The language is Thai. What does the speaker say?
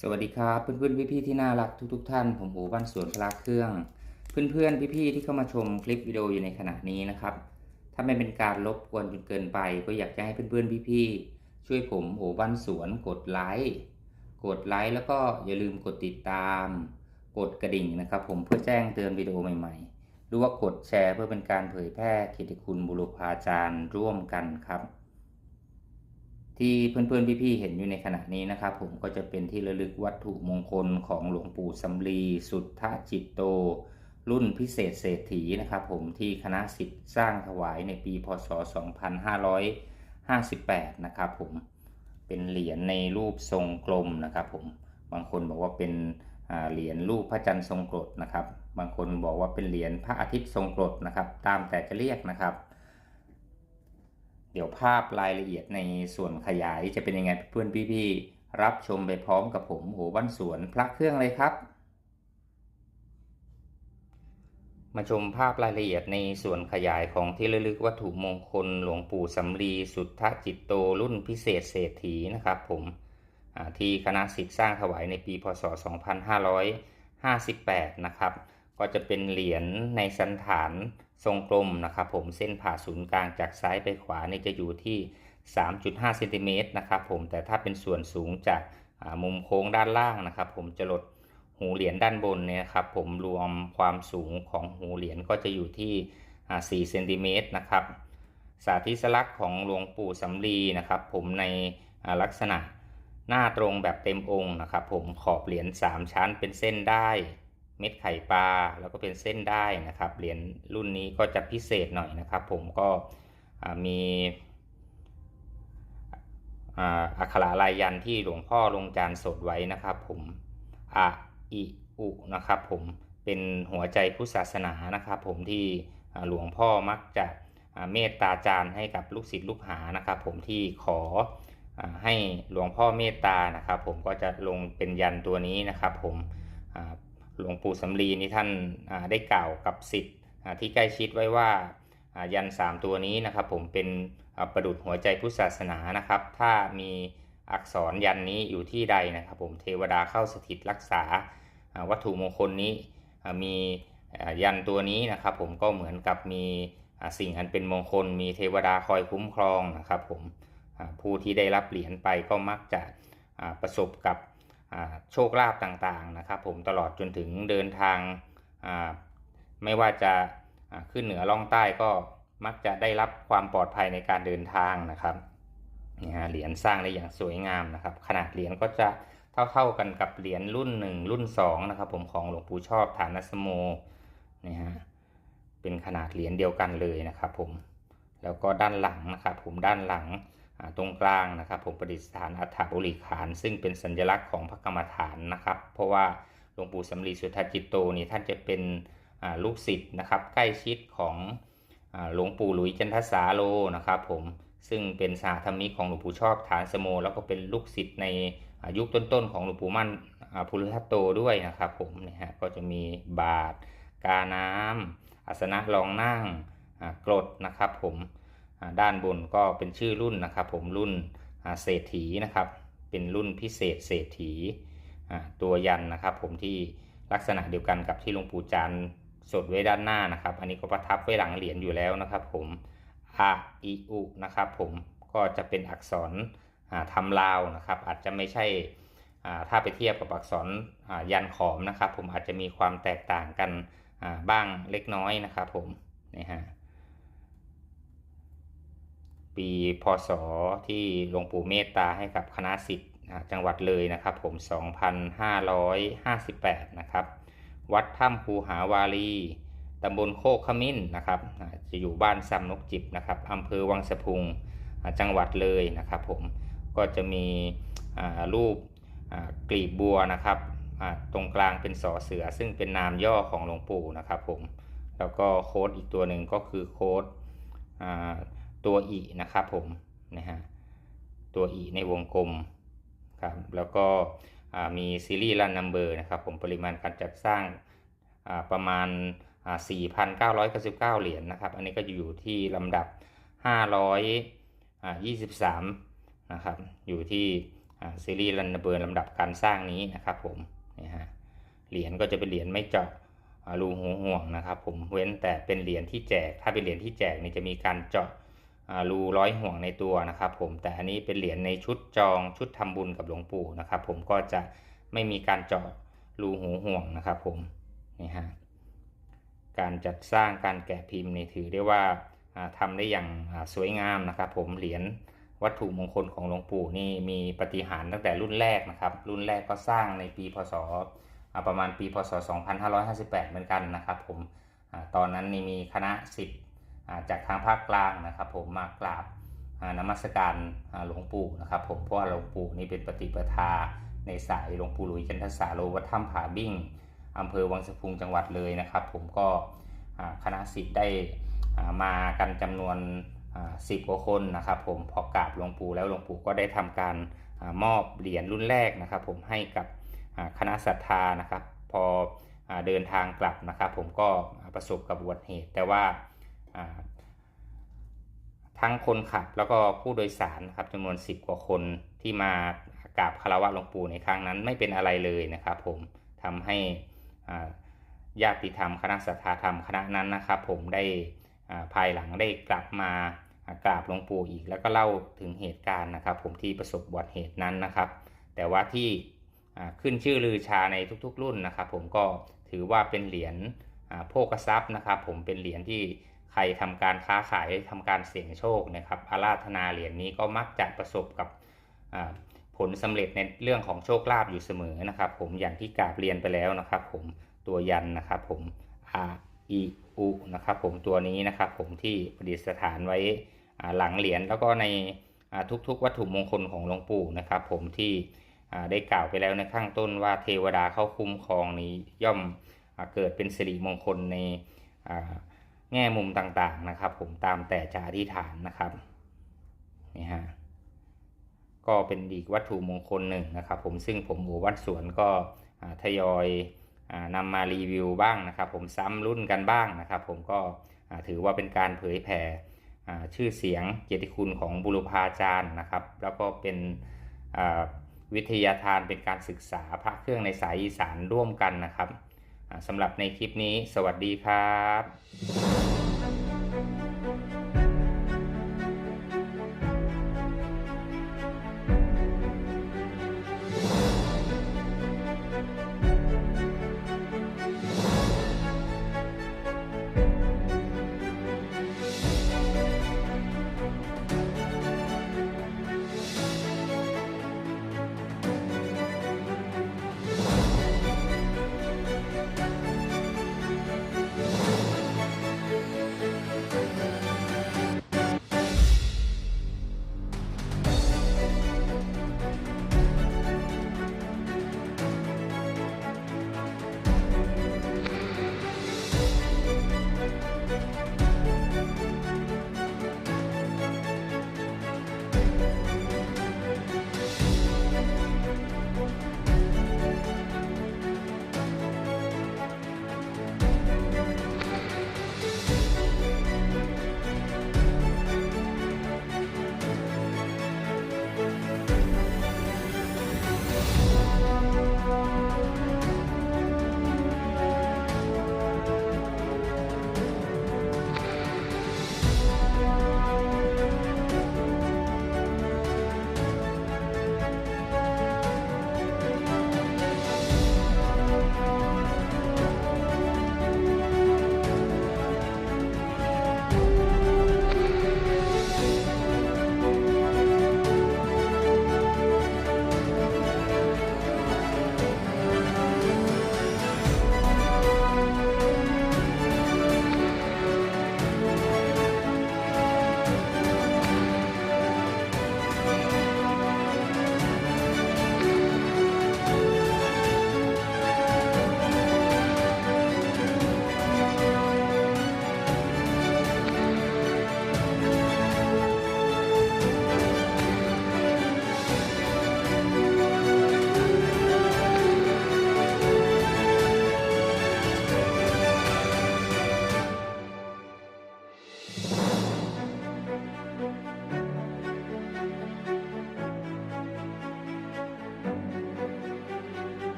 สวัสดีครับ เพื่อนๆพี่ๆที่น่ารักทุกๆท่าน ผมหูบ้านสวนพลาเครื่อง เพื่อนๆพี่ๆที่เข้ามาชมคลิปวิดีโออยู่ในขณะนี้นะครับ ถ้าไม่เป็นการรบกวนจนเกินไป ก็อยากจะให้เพื่อนๆพี่ๆช่วยผมหูบ้านสวนกดไลค์กดไลค์แล้วก็อย่าลืมกดติดตาม กดกระดิ่งนะครับ ผมเพื่อแจ้งเตือนวิดีโอใหม่ๆหรือว่ากดแชร์เพื่อเป็นการเผยแพร่กียรติคุณบุรพาจารย์ร่วมกันครับ ที่เพื่อนๆพี่ๆเห็นอยู่ในขณะนี้นะครับ ผมก็จะเป็นที่ระลึกวัตถุมงคลของหลวงปู่สำลีสุทธจิตโต รุ่นพิเศษเศรษฐีนะครับ ผมที่คณะสิทธิ์สร้างถวายในปีพศ 2558 นะครับผมเป็นเหรียญในรูปทรงกลมนะครับผมบางคนบอกว่าเป็นเหรียญรูปพระจันทร์ทรงกรดนะครับ บางคนบอกว่าเป็นเหรียญพระอาทิตย์ทรงกรดนะครับ ตามแต่จะเรียกนะครับ เดี๋ยวภาพรายละเอียดในส่วนขยายจะเป็นยังไงเพื่อนพี่ๆรับชมไปพร้อมกับผมโหบ้านสวนพระเครื่องเลยครับ มาชมภาพรายละเอียดในส่วนขยายของที่ระลึกวัตถุมงคลหลวงปู่สำลีสุทธจิตโตรุ่นพิเศษเศรษฐีนะครับผมที่คณะสิทธิ์สร้างถวายในปีพศ 2558 นะครับ ก็จะเป็นเหรียญในสันฐานทรงกลมนะครับผมเส้นผ่าศูนย์กลางจากซ้ายไปขวานี่จะอยู่ที่ 3.5เซนติเมตรนะครับผมแต่ถ้าเป็นส่วนสูงจากมุมโค้งด้านล่างนะครับ ผมจะลดหูเหรียญด้านบนเนี่ยครับผมรวมความสูงของหูเหรียญก็จะอยู่ที่อ่า4เซนติเมตรนะครับสาธิสลักษณ์ของหลวงปู่สำลีนะครับ ผมในลักษณะหน้าตรงแบบเต็มองค์นะครับ ผมขอบเหรียญ3ชั้นเป็นเส้นได้ เม็ดไข่ปลาแล้วก็เป็นเส้นได้นะครับ เหรียญรุ่นนี้ก็จะพิเศษหน่อยนะครับ ผมก็มีอักขระลายยันที่หลวงพ่อลงจานสดไว้นะครับ ผมอะอิอุนะครับ ผมเป็นหัวใจพุทธศาสนานะครับ ผมที่หลวงพ่อมักจะเมตตาจารย์ให้กับลูกศิษย์ลูกหานะครับ ผมที่ขออให้หลวงพ่อเมตตานะครับ ผมก็จะลงเป็นยันตัวนี้นะครับ ผม หลวงปู่สำลีนี่ท่านได้กล่าวกับสิทธิ์ที่ใกล้ชิดไว้ว่ายันสามตัวนี้นะครับผมเป็นประดุจหัวใจพุทธศาสนานะครับ ถ้ามีอักษรยันนี้อยู่ที่ใดนะครับผมเทวดาเข้าสถิตรักษาวัตถุมงคลนี้มียันตัวนี้นะครับผมก็เหมือนกับมีสิ่งอันเป็นมงคล มีเทวดาคอยคุ้มครองนะครับผมผู้ที่ได้รับเหรียญไปก็มักจะประสบกับ โชคลาภต่างๆนะครับ ผมตลอดจนถึงเดินทางไม่ว่าจะขึ้นเหนือล่องใต้ก็มักจะได้รับความปลอดภัยในการเดินทางนะครับนี่ฮะเหรียญสร้างได้อย่างสวยงามนะครับ ขนาดเหรียญก็จะเท่าๆกันกับเหรียญรุ่นหนึ่งรุ่นสองนะครับผมของหลวงปู่ชอบฐานสโมนี่ฮะเป็นขนาดเหรียญเดียวกันเลยนะครับผมแล้วก็ด้านหลังนะครับผมด้านหลัง ตรงกลางนะครับผมประดิษฐานอัฐบุริขาน ซึ่งเป็นสัญลักษณ์ของพระกรรมฐานนะครับ เพราะว่าหลวงปู่สำลีสุทธจิตโตนี่ท่านจะเป็นลูกศิษย์นะครับ ใกล้ชิดของหลวงปู่หลุยจันทสาโลนะครับผมซึ่งเป็นสาธรรมิกของหลวงปู่ชอบฐานสโม แล้วก็เป็นลูกศิษย์ในยุคต้นๆของหลวงปู่มั่นอ่าภูริทัตโตด้วยนะครับผมนี่ยฮะก็จะมีบาทกาน้ำอาสนะรองนั่งกรดนะครับผม ด้านบนก็เป็นชื่อรุ่นนะครับผมรุ่นเศรษฐีนะครับ เป็นรุ่นพิเศษเศรษฐีตัวยันนะครับ ผมที่ลักษณะเดียวกันกับที่หลวงปู่จานสดไว้ด้านหน้านะครับ อันนี้ก็ประทับไว้หลังเหรียญอยู่แล้วนะครับ ผมอะอิอุนะครับผมก็จะเป็นอักษรอ่าทำลาวนะครับ อาจจะไม่ใช่ถ้าไปเทียบกับอักษรยันขอมนะครับ ผมอาจจะมีความแตกต่างกันบ้างเล็กน้อยนะครับ ผมนี่ฮะ ปีพศที่หลวงปู่เมตตาให้กับคณะสิทธิ์จังหวัดเลยนะครับ ผม 2558 นะครับ วัดถ้ำภูหาวารีตำบลโคกขมิ้นนะครับ จะอยู่บ้านซำนกจิบนะครับอำเภอวังสะพุงจังหวัดเลยนะครับ ผมก็จะมีรูปกลีบบัวนะครับตรงกลางเป็นสอเสือ ซึ่งเป็นนามย่อของหลวงปู่นะครับ ผมแล้วก็โค้ดอีกตัวหนึ่งก็คือโค้ด ตัวอีนะครับผมนะฮะตัวอีในวงกลมครับแล้วก็มีซีรีส์รันนัมเบอร์นะครับผมปริมาณการจัดสร้างประมาณอ่า4,999 เหรียญนะครับ อันนี้ก็อยู่ที่ลำดับ 523 นะครับ อยู่ที่ซีรีส์รันนัมเบิร์ลำดับการสร้างนี้นะครับผมนี่ฮะเหรียญก็จะเป็นเหรียญไม่เจาะรูหูห่วงนะครับผมเว้นแต่เป็นเหรียญที่แจก ถ้าเป็นเหรียญที่แจกนี่จะมีการเจาะ รูร้อยห่วงในตัวนะครับ ผมแต่อันนี้เป็นเหรียญในชุดจองชุดทำบุญกับหลวงปู่นะครับ ผมก็จะไม่มีการเจาะรูหูห่วงนะครับผมนี่ฮะการจัดสร้างการแกะพิมพ์นี่ถือได้ว่าอ่าทำได้อย่างสวยงามนะครับ ผมเหรียญวัตถุมงคลของหลวงปู่นี่มีปฏิหารตั้งแต่รุ่นแรกนะครับ รุ่นแรกก็สร้างในปีพศประมาณปีพศ 2558 เหมือนกันนะครับ ผมอตอนนั้นนี่มีคณะสิทธิ์อ่า จากทางภาคกลางนะครับผมมากราบนมัสการหลวงปู่นะครับผมเพราะว่าหลวงปู่นี่เป็นปฏิปทาในสายหลวงปู่หลุยจันทสาโลวัดถ้ำผาบิ้งอำเภอวังสะพุงจังหวัดเลยนะครับ ผมก็คณะสิทธิ์ได้มากันจำนวนสิบกว่าคนนะครับผมพอกราบหลวงปู่แล้วหลวงปู่ก็ได้ทำการอมอบเหรียญรุ่นแรกนะครับ ผมให้กับคณะศรัทธานะครับ พออเดินทางกลับนะครับ ผมก็ประสบกับอุบัติเหตุแต่ว่า ทั้งคนขับแล้วก็ผู้โดยสารครับจำนวน10กว่าคนที่มากราบคารวะหลวงปู่ในครั้งนั้นไม่เป็นอะไรเลยนะครับผมทำให้ญาติธรรมคณะศรัทธาธรรมคณะนั้นนะครับ ผมได้ภายหลังได้กลับมากราบหลวงปู่อีก แล้วก็เล่าถึงเหตุการณ์นะครับ ผมที่ประสบบัติเหตุนั้นนะครับ แต่ว่าที่ขึ้นชื่อลือชาในทุกๆ รุ่นนะครับ ผมก็ถือว่าเป็นเหรียญโภคทรัพย์นะครับ ผมเป็นเหรียญที่ ใครทำการค้าขายทำการเสี่ยงโชคนะครับอาราธนาเหรียญนี้ก็มักจะประสบกับผลสำเร็จในเรื่องของโชคลาภอยู่เสมอนะครับ ผมอย่างที่กราบเรียนไปแล้วนะครับ ผมตัวยันนะครับ ผมอาอีอุนะครับผมตัวนี้นะครับ ผมที่ประดิษฐานไว้หลังเหรียญแล้วก็ในทุกๆ วัตถุมงคลของหลวงปู่นะครับ ผมที่ได้กล่าวไปแล้วในข้างต้นว่าเทวดาเข้าคุ้มครองนี้ย่อมเกิดเป็นสิริมงคลใน แง่มุมต่างๆนะครับ ผมตามแต่จะอธิษฐานนะครับนี่ฮะก็เป็นอีกวัตถุมงคลหนึ่งนะครับ ผมซึ่งผมหมู่วัดสวนก็ทยอยนำมารีวิวบ้างนะครับ ผมซ้ำรุ่นกันบ้างนะครับ ผมก็ถือว่าเป็นการเผยแผ่ชื่อเสียงเกียรติคุณของบุรุพาจารย์นะครับ แล้วก็เป็นวิทยาทานเป็นการศึกษาพระเครื่องในสายอีสานร่วมกันนะครับ สำหรับในคลิปนี้ สวัสดีครับ